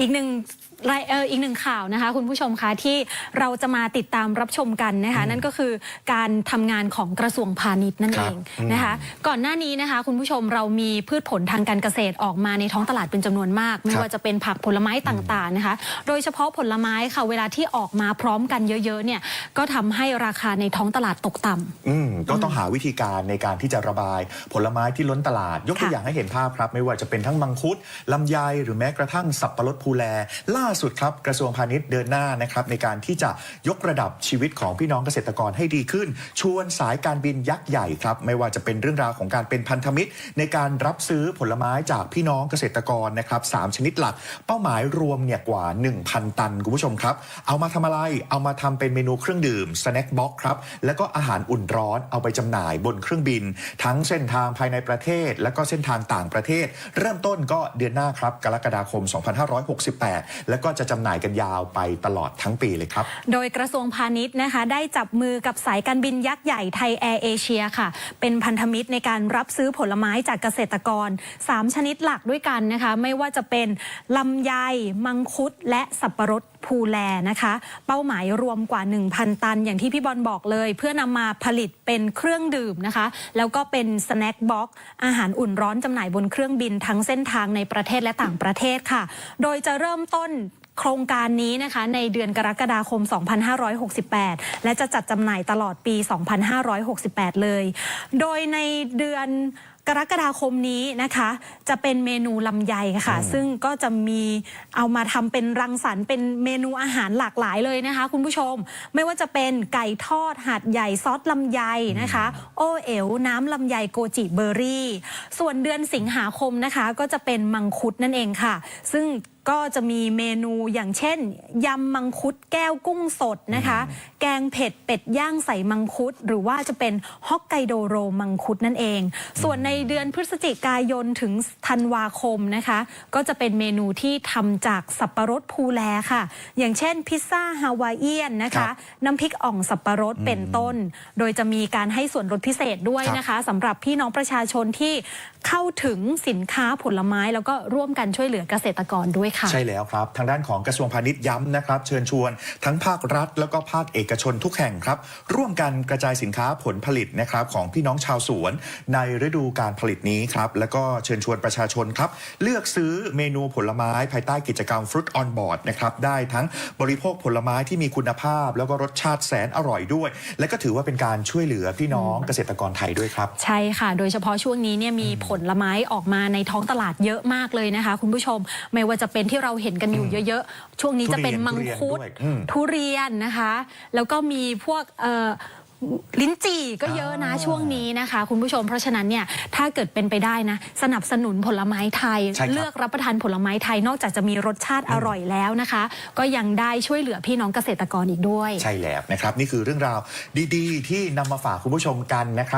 อีกหนึ่งรายเอออีกหนึ่งข่าวนะคะ คุณผู้ชมคะที่เราจะมาติดตามรับชมกันนะคะ นั่นก็คือการทำงานของกระทรวงพาณิชย์นั่นครัเอบงอืมนะคะ ก่อนหน้านี้นะคะ คุณผู้ชมเรามีพืชผลทางการเกษตรออกมาในท้องตลาดเป็นจำนวนมาก ไม่ครับว่าจะเป็นผักผลไม้ต่างๆนะคะ โดยเฉพาะผลไม้ค่ะเวลาที่ออกมาพร้อมกันเยอะๆเนี่ยก็ทำให้ราคาในท้องตลาดตกต่ำ อืมก็ต้องหาวิธีการในการที่จะระบาย ผลไม้ที่ล้นตลาด ยกตัวค่ะอย่างให้เห็นภาพครับ ไม่ว่าจะเป็นทั้งมังคุดลำไยหรือแม้กระทั่งสับปะรดภูแล ล่าสุดครับกระทรวงพาณิชย์เดินหน้านะครับในการที่จะยกระดับชีวิตของพี่น้องเกษตรกรให้ดีขึ้น ชวนสายการบินยักษ์ใหญ่ครับ ไม่ว่าจะเป็นเรื่องราวของการเป็นพันธมิตร ในการรับซื้อผลไม้จากพี่น้องเกษตรกรนะครับสามชนิดหลัก เป้าหมายรวมเนี่ยกว่า 1,000 ตันคุณผู้ชมครับ เอามาทำอะไรเอามาทำเป็นเมนูเครื่องดื่มสแน็คบ็อกครับแล้วก็อาหารอุ่นร้อนเอาไปจำหน่ายบนเครื่องบิน ทั้งเส้นทางภายในประเทศ และก็เส้นทางต่างประเทศ เริ่มต้นก็เดือนหน้าครับกรกฎาคม2568 แล้วก็จะจำหน่ายกันยาวไปตลอดทั้งปีเลยครับ โดยกระทรวงพาณิชย์นะคะได้จับมือกับสายการบินยักษ์ใหญ่ไทยแอร์เอเชียค่ะ เป็นพันธมิตรในการรับซื้อผลไม้จากเกษตรกร 3 ชนิดหลักด้วยกันนะคะ ไม่ว่าจะเป็นลำไย มังคุด และสับปะรดภูแลนะคะ เป้าหมายรวมกว่า 1,000 ตัน อย่างที่พี่บอลบอกเลย เพื่อนำมาผลิตเป็นเครื่องดื่มนะคะ แล้วก็เป็นสแน็คบ็อกอาหารอุ่นร้อนจำหน่ายบนเครื่องบินทั้งเส้นทางในประเทศและต่างประเทศค่ะ โดยจะเริ่มต้นโครงการนี้นะคะในเดือนกรกฎาคม 2568 และจะจัดจำหน่ายตลอดปี 2568 เลย โดยในเดือน กรกฎาคมนี้นะคะ จะเป็นเมนูลำไยค่ะอืมซึ่งก็จะมีเอามาทำเป็นรังสรรค์เป็นเมนูอาหารหลากหลายเลยนะคะ คุณผู้ชม ไม่ว่าจะเป็นไก่ทอดหาดใหญ่ซอสลำไยนะคะ โอเอ๋วน้ำลำไยโกจิเบอร์รี่ ส่วนเดือนสิงหาคมนะคะ ก็จะเป็นมังคุดนั่นเองค่ะ ซึ่ง ก็จะมีเมนูอย่างเช่นยำมังคุดแก้วกุ้งสดนะคะ แกงเผ็ดเป็ดย่างใส่มังคุด หรือว่าจะเป็นฮอกไกโดโรมังคุดนั่นเอง ส่วนในเดือนพฤศจิกายนถึงธันวาคมนะคะ ก็จะเป็นเมนูที่ทำจากสับปะรดภูแลค่ะ อย่างเช่นพิซซ่าฮาวายเอียนนะครัคะบน้ำพริกอ่องสับปะรดเป็นต้น โดยจะมีการให้ส่วนลดพิเศษด้วยครับนะคะสำหรับพี่น้องประชาชนที่เข้าถึงสินค้าผลไม้แล้วก็ร่วมกันช่วยเหลือเกษตรกรด้วยค่ะใช่แล้วครับ ทางด้านของกระทรวงพาณิชย์ย้ำนะครับ เชิญชวน ทั้งภาครัฐ แล้วก็ภาคเอกชนทุกแห่งครับ ร่วมกันกระจายสินค้าผลผลิตนะครับของพี่น้องชาวสวน ในฤดูการผลิตนี้ครับ แล้วก็เชิญชวนประชาชนครับ เลือกซื้อเมนูผลไม้ภายใต้กิจกรรม Fruit on Board นะครับได้ทั้งบริโภคผลไม้ที่มีคุณภาพ แล้วก็รสชาติแสนอร่อยด้วย และก็ถือว่าเป็นการช่วยเหลือพี่น้องเกษตรกรไทยด้วยครับ ใช่ค่ะ โดยเฉพาะช่วงนี้เนี่ยมีผลไม้ออกมาในท้องตลาดเยอะมากเลยนะคะ คุณผู้ชมไม่ว่าจะเป็นที่เราเห็นกันอยู่เยอะๆ ช่วงนี้จะเป็นมังคุด ทุเรียนด้วยอืมทุเรียนนะคะ แล้วก็มีพวกเอ่อลิ้นจี่ก็เยอะนะอ่าช่วงนี้นะคะ คุณผู้ชมเพราะฉะนั้นเนี่ยถ้าเกิดเป็นไปได้นะ สนับสนุนผลไม้ไทยใช่ครับเลือกรับประทานผลไม้ไทยนอกจากจะมีรสชาติอร่อยแล้วนะคะ ก็ยังได้ช่วยเหลือพี่น้องเกษตรกรอีกด้วย ใช่แล้วนะครับ นี่คือเรื่องราวดีๆ ที่นำมาฝากคุณผู้ชมกันนะครับ